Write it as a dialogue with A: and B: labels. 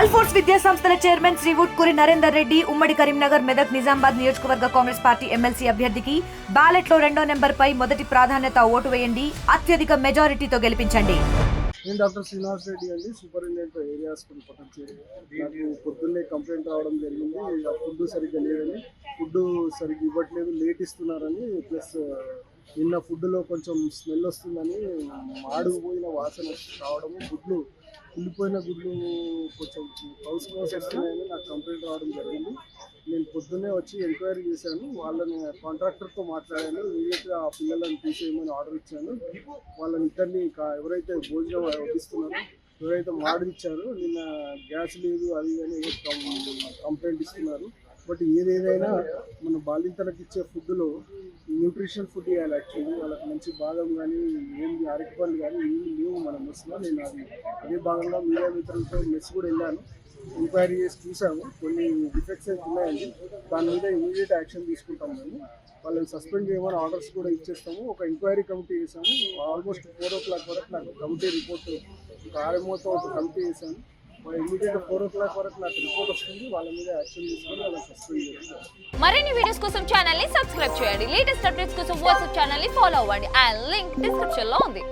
A: ఆల్ఫోర్స్ విద్యా సంస్థల చైర్మన్ శ్రీ కురి నరేందర్ రెడ్డి ఉమ్మడి కరీంనగర్ మెదక్ నిజామాబాద్ నియోజకవర్గ కాంగ్రెస్ పార్టీ ఎమ్మెల్సీ అభ్యర్థికి బ్యాలెట్లో రెండో నెంబర్ పై మొదటి ప్రాధాన్యత ఓటు వేయండి అత్యధిక మెజారిటీతో గెలిపించండి.
B: నేను డాక్టర్ శ్రీనివాస్ రెడ్డి అండి సూపరింటెండెంట్ ఏరియా హాస్పిటల్ నాకు పొద్దున్నే కంప్లైంట్ రావడం జరిగింది ఫుడ్ సరిగ్గా లేదని. ఫుడ్ సరిగ్గా ఇవ్వట్లేదు లేట్ ఇస్తున్నారని ప్లస్ నిన్న ఫుడ్లో కొంచెం స్మెల్ వస్తుందని మాడుకుపోయిన వాసన రావడము గుడ్లు కుళ్ళిపోయిన గుడ్లు కొంచెం పౌస్ పౌస్ వస్తున్నాయని నాకు కంప్లైంట్ రావడం జరిగింది. నేను పొద్దున్నే వచ్చి ఎంక్వైరీ చేశాను. వాళ్ళని కాంట్రాక్టర్తో మాట్లాడాను. ఇమీడియట్గా ఆ పిల్లలను తీసేయమని ఆర్డర్ ఇచ్చాను. వాళ్ళని ఇద్దరిని ఎవరైతే భోజనం వడ్డిస్తున్నారో ఎవరైతే మాడు ఇచ్చారో నిన్న గ్యాస్ లేదు అది అని కంప్లైంట్ ఇస్తున్నారు. బట్ ఏదేదైనా మన బాలింతలకు ఇచ్చే ఫుడ్లో న్యూట్రిషన్ ఫుడ్ ఇవ్వాలి యాక్చువల్లీ. వాళ్ళకి మంచి బాదం కానీ ఏంది అరటిపండ్లు కానీ ఏమి లేవు మన నేను అది అదే భాగంగా మీడియా మిత్రులతో మెస్ కూడా వెళ్ళాను. ఎంక్వైరీ చేసి చూసాము కొన్ని డిఫెక్ట్స్ అయితే ఉన్నాయండి దాని మీద ఇమీడియట్ యాక్షన్ తీసుకుంటాం మేము. వాళ్ళని సస్పెండ్ చేయమని ఆర్డర్స్ కూడా ఇచ్చేస్తాము. ఒక ఎంక్వైరీ కమిటీ చేసాము ఆల్మోస్ట్ ఫోర్ ఓ క్లాక్ వరకు నాకు కమిటీ రిపోర్ట్ ఒక ఆర్ఎంఓతో ఒక కమిటీ చేశాను. ఫోర్ ఓ క్లాక్ వరకు నాకు రిపోర్ట్ వస్తుంది. వాళ్ళ మీద యాక్షన్ తీసుకొని వాళ్ళని సస్పెండ్ చేస్తాం
C: మరిన్ని వీడియోస్ కోసం ఛానల్ని సబ్స్క్రైబ్ చేయండి. లేటెస్ట్ అప్డేట్స్ కోసం వాట్సాప్ ఛానల్ని ఫాలో అవ్వండి. అండ్ లింక్ డిస్క్రిప్షన్లో ఉంది.